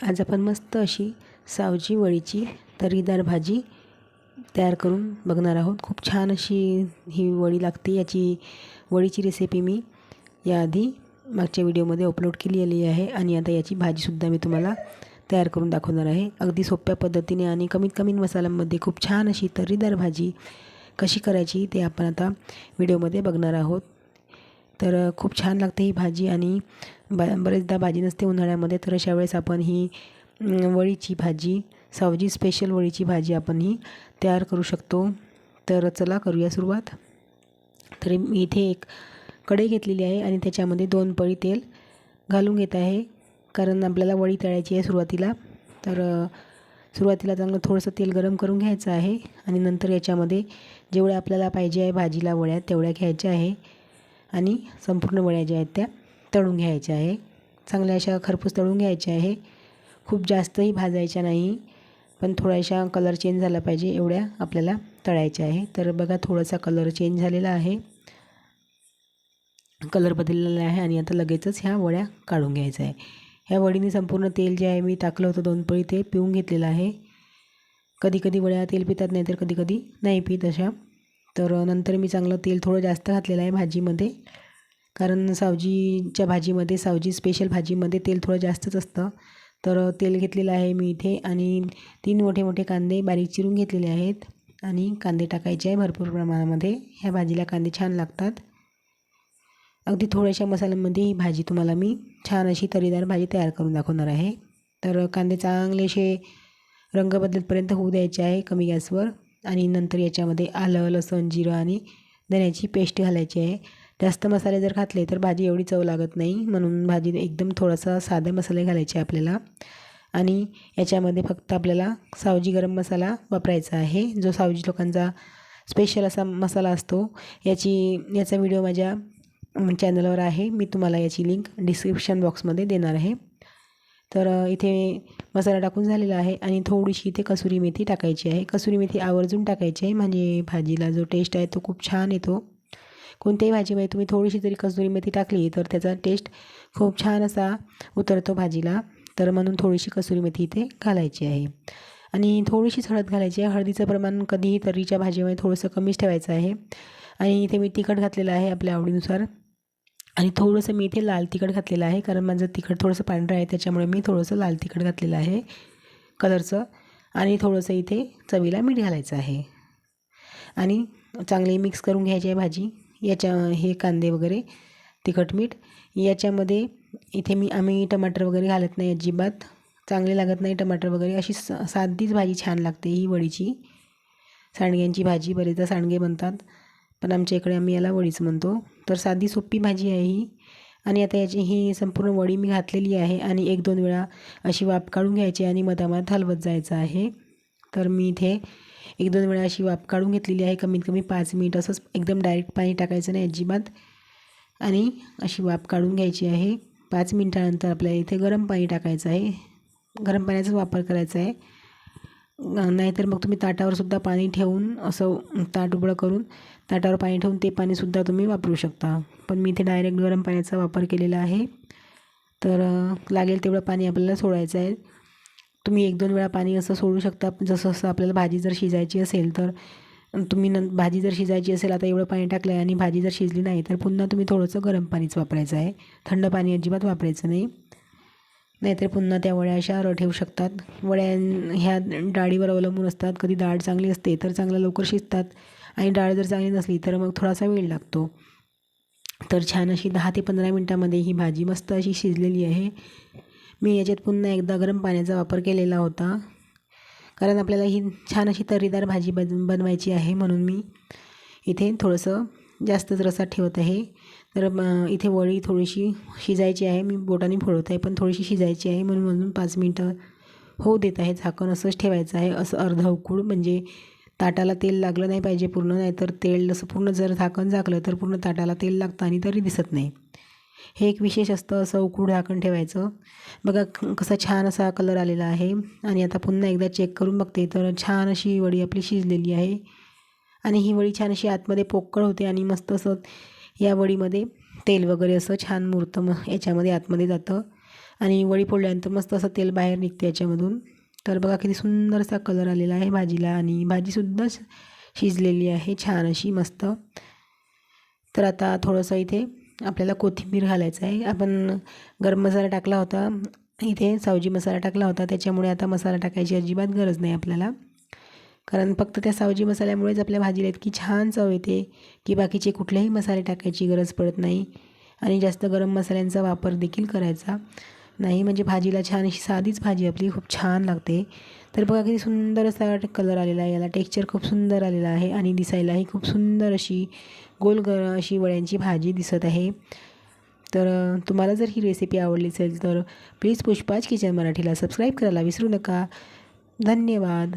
आज आपण मस्त अशी सावजी वडीची तर्रीदार भाजी तयार करून बघणार आहोत. खूप छान अशी ही वडी लागते. याची वडीची रेसिपी मी याआधी मागच्या व्हिडिओमध्ये अपलोड केलेली आहे आणि आता याची भाजीसुद्धा मी तुम्हाला तयार करून दाखवणार आहे. अगदी सोप्या पद्धतीने आणि कमीत कमी मसाल्यांमध्ये खूप छान अशी तर्रीदार भाजी कशी करायची ते आपण आता व्हिडिओमध्ये बघणार आहोत. तर खूप छान लागते ही भाजी आणि बा बरेचदा भाजी नसते उन्हाळ्यामध्ये तर अशा वेळेस आपण ही वळीची भाजी सावजी स्पेशल वळीची भाजी आपण ही तयार करू शकतो. तर चला करूया सुरुवात. तर मी इथे एक कढई घेतलेली आहे आणि त्याच्यामध्ये दोन पळी तेल घालून घेत आहे. कारण आपल्याला वळी तळायची आहे सुरुवातीला. तर सुरुवातीला चांगलं थोडंसं तेल गरम करून घ्यायचं आहे. आणि नंतर याच्यामध्ये जेवढ्या आपल्याला पाहिजे आहे भाजीला वळ्या तेवढ्या घ्यायच्या आहे. आणि संपूर्ण वळ्या ज्या आहेत त्या तळून घ्यायचे आहे. चांगल्या अशा खरपूस तळून घ्यायचे आहे. खूप जास्तही भाजायच्या नाही पण थोड्याशा कलर चेंज झाला पाहिजे एवढ्या आपल्याला तळायच्या आहे. तर बघा थोडासा कलर चेंज झालेला आहे. कलर बदललेला आहे आणि आता लगेचच ह्या वड्या काढून घ्यायचं आहे. ह्या वडीने संपूर्ण तेल जे आहे मी टाकलं होतं दोन पळी ते पिऊन घेतलेलं आहे. कधी कधी वड्या तेल पितात नाही तर कधी कधी नाही पित अशा. तर नंतर मी चांगलं तेल थोडं जास्त घातलेलं आहे भाजीमध्ये. कारण सावजीच्या भाजीमध्ये सावजी स्पेशल भाजीमध्ये तेल थोडं जास्तच असतं. तर तेल घेतलेलं आहे मी इथे आणि तीन मोठे मोठे कांदे बारीक चिरून घेतलेले आहेत आणि कांदे टाकायचे आहे भरपूर प्रमाणामध्ये. ह्या भाजीला कांदे छान लागतात. अगदी थोड्याशा मसाल्यामध्ये ही भाजी तुम्हाला मी छान अशी तरीदार भाजी तयार करून दाखवणार आहे. तर कांदे चांगले असे रंग बदलतपर्यंत होऊ द्यायचे आहे कमी गॅसवर आणि नंतर याच्यामध्ये आलं लसण जिरं आणि धण्याची पेस्ट घालायची आहे. जास्त मसाले जर घातले तर भाजी एवढी चव लागत नाही. म्हणून भाजी एकदम थोडासा साधे मसाले घालायचे आपल्याला. आणि याच्यामध्ये फक्त आपल्याला सावजी गरम मसाला वापरायचा आहे. जो सावजी लोकांचा स्पेशल असा मसाला असतो. याची याचा व्हिडिओ माझ्या चॅनलवर आहे. मी तुम्हाला याची लिंक डिस्क्रिप्शन बॉक्समध्ये देणार आहे. तर इथे मसाला टाकून झालेला आहे. आणि थोडीशी इथे कसुरी मेथी टाकायची आहे. कसुरी मेथी आवर्जून टाकायची आहे. म्हणजे भाजीला जो टेस्ट आहे तो खूप छान येतो. कोणत्याही भाजीमध्ये तुम्ही थोडीशी जरी कसुरी मेथी टाकली तर त्याचा टेस्ट खूप छान असा उतरतो भाजीला. तर म्हणून थोडीशी कसुरी मेथी इथे घालायची आहे. आणि थोडीशीच हळद घालायची आहे. हळदीचं प्रमाण कधीही तर्रीच्या भाजीमध्ये थोडंसं कमीच ठेवायचं आहे. आणि इथे मी तिखट घातलेलं आहे आपल्या आवडीनुसार. आणि थोडंसं मी इथे लाल तिखट घातलेलं आहे. कारण माझं तिखट थोडंसं पांढरं आहे. त्याच्यामुळे मी थोडंसं लाल तिखट घातलेलं आहे. कलरचं. आणि थोडंसं इथे चवीला मीठ घालायचं आहे. आणि चांगली मिक्स करून घ्यायची आहे भाजी. याच्या हे कांदे वगैरे तिखट मीठ. याच्यामध्ये इथे मी आम्ही टमाटर वगैरे घालत नाही अजिबात. चांगले लागत नाही टमाटर वगैरे. अशी स साधीच भाजी छान लागते ही वडीची. सांडग्यांची भाजी बरेचदा सांडगे बनतात. पण आमच्या इकडे आम्ही याला वडीच म्हणतो. तर साधी सोपी भाजी आहे ही. आणि आता याची ही संपूर्ण वडी मी घातलेली आहे आणि एक दोन वेळा अशी वाफ काढून घ्यायची आणि मधामध हलवत जायचं आहे. तर मी इथे एक दोन वेळा अशी वाफ काढून घेतलेली आहे. कमीत कमी पाच मिनिट असंच एकदम डायरेक्ट पाणी टाकायचं नाही अजिबात. आणि अशी वाफ काढून घ्यायची आहे. पाच मिनटानंतर आपल्याला इथे गरम पाणी टाकायचं आहे. गरम पाण्याचाच वापर करायचा आहे. नाहीतर मग तुम्ही ताटावर सुद्धा पाणी ठेवून असं ताट उबळं करून ताटावर पाणी ठेवून ते पाणीसुद्धा तुम्ही वापरू शकता. पण मी इथे डायरेक्ट गरम पाण्याचा वापर केलेला आहे. तर लागेल तेवढं पाणी आपल्याला सोडायचं आहे. तुम्ही एक दोन वेळा पाणी असं सोडू शकता. जसं असं आपल्याला भाजी जर शिजायची असेल तर तुम्ही न भाजी जर शिजायची असेल आता एवढं पाणी टाकलं आहे आणि भाजी जर शिजली नाही तर पुन्हा तुम्ही थोडंसं गरम पाणीच वापरायचं आहे. थंड पाणी अजिबात वापरायचं नाही. नाहीतर पुन्हा त्या वड्या अशा र ठेवू शकतात. वड्या ह्या डाळीवर अवलंबून असतात. कधी डाळ चांगली असते तर चांगलं लवकर शिजतात आणि डाळ जर चांगली नसली तर मग थोडासा वेळ लागतो. तर छान अशी दहा ते पंधरा मिनटामध्ये ही भाजी मस्त अशी शिजलेली आहे. मी याच्यात पुन्हा एकदा गरम पाण्याचा वापर केलेला होता. कारण आपल्याला ही छान अशी तर्रीदार भाजी बन बनवायची आहे म्हणून मी इथे थोडंसं जास्तच रसात ठेवत आहे. तर इथे वळी थोडीशी शिजायची आहे. मी बोटाने फोडवत आहे पण थोडीशी शिजायची आहे म्हणून म्हणून पाच मिनटं होऊ देत आहे झाकण असंच ठेवायचं आहे. असं अर्धा उकूळ म्हणजे ताटाला तेल लागलं नाही पाहिजे पूर्ण नाहीतर तेल असं पूर्ण जर झाकण झाकलं तर पूर्ण ताटाला तेल लागतं आणि तरी दिसत नाही. हे एक विशेष असतं असं उकूड झाकण ठेवायचं. बघा कसा छान असा कलर आलेला आहे. आणि आता पुन्हा एकदा चेक करून बघते. तर छान अशी वडी आपली शिजलेली आहे. आणि ही वडी छान अशी आतमध्ये पोकळ होते आणि मस्त असं या वडीमध्ये तेल वगैरे असं छान मुरतं म याच्यामध्ये आतमध्ये जातं. आणि वडी फोडल्यानंतर मस्त असं तेल बाहेर निघते याच्यामधून. तर बघा किती सुंदर असा कलर आलेला आहे भाजीला. आणि भाजीसुद्धा शिजलेली आहे छान अशी मस्त. तर आता थोडंसं इथे आपल्याला कोथिंबीर घालायचं आहे. आपण गरम मसाला टाकला होता. इथे सावजी मसाला टाकला होता. त्याच्यामुळे आता मसाला टाकायची अजिबात गरज नाही आपल्याला. कारण फक्त त्या सावजी मसाल्यामुळेच आपल्या भाजीला इतकी छान चव येते की बाकीचे कुठलेही मसाले टाकायची गरज पडत नाही. आणि जास्त गरम मसाल्यांचा वापर देखील करायचा. नाही म्हणजे भाजीला छान अशी साधीच भाजी आपली खूप छान लागते. तर बघा किती सुंदर असा कलर आलेला आहे. याला टेक्स्चर खूप सुंदर आलेला आहे आणि दिसायलाही खूप सुंदर अशी गोल ग अशी वड्यांची भाजी दिसत आहे. तर तुम्हाला जर ही रेसिपी आवडली असेल तर प्लीज पुष्पाच किचन मराठीला सबस्क्राईब करायला विसरू नका. धन्यवाद.